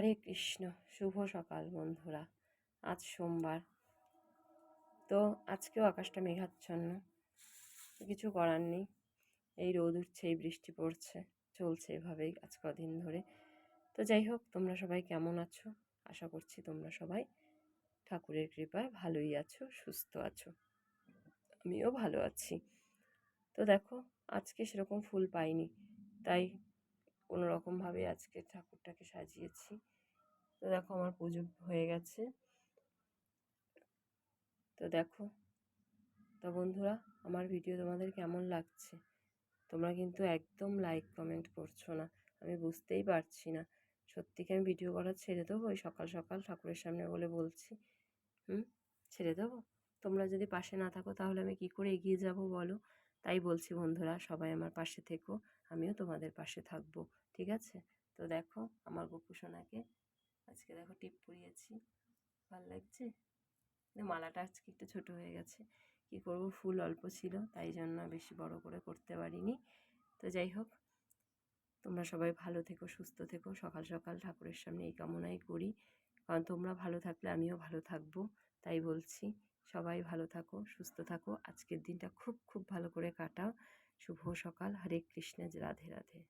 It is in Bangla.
হরে কৃষ্ণ, শুভ সকাল বন্ধুরা। আজ সোমবার। তো আজকেও আকাশটা মেঘাচ্ছন্ন। কিছু করার নেই। এই রোদ উঠছে, এই বৃষ্টি পড়ছে, চলছে এভাবেই আজ কদিন ধরে। তো যাই হোক, তোমরা সবাই কেমন আছো? আশা করছি তোমরা সবাই ঠাকুরের কৃপায় ভালোই আছো, সুস্থ আছো। আমিও ভালো আছি। তো দেখো, আজকে সেরকম ফুল পাইনি। তাই কোনো রকমভাবে আজকে ঠাকুরটাকে সাজিয়েছি। তো দেখো আমার পুজো হয়ে গেছে। তো দেখো, তো বন্ধুরা আমার ভিডিও তোমাদের কেমন লাগছে? তোমরা কিন্তু একদম লাইক কমেন্ট করছ না। আমি বুঝতেই পারছি না। সত্যি কি আমি ভিডিও করা ছেড়ে দেবো? ওই সকাল সকাল ঠাকুরের সামনে বলে বলছি। হুম? ছেড়ে দেবো? তোমরা যদি পাশে না থাকো তাহলে আমি কি করে এগিয়ে যাব বলো? তাই বলছি, বন্ধুরা, সবাই আমার পাশে থেকো, আমিও তোমাদের পাশে থাকব। ঠিক আছে? তো দেখো, আমার গপু সোনাকে আজকে দেখো টিপ পরিয়েছি ভালো লাগছে? মালাটা আজকে একটু ছোট হয়ে গেছে। কি করব? ফুল অল্প ছিল, তাই জন্য বেশি বড় করে করতে পারিনি। তো যাই হোক, তোমরা সবাই ভালো থেকো, সুস্থ থেকো। সকাল সকাল ঠাকুরের সামনে এই কামনাই করি। কারণ তোমরা ভালো থাকলে আমিও ভালো থাকব, তাই বলছি। সবাই ভালো থাকো, সুস্থ থাকো। আজকের দিনটা খুব খুব ভালো করে কাটাও। শুভ সকাল। হরে কৃষ্ণ। রাধে রাধে।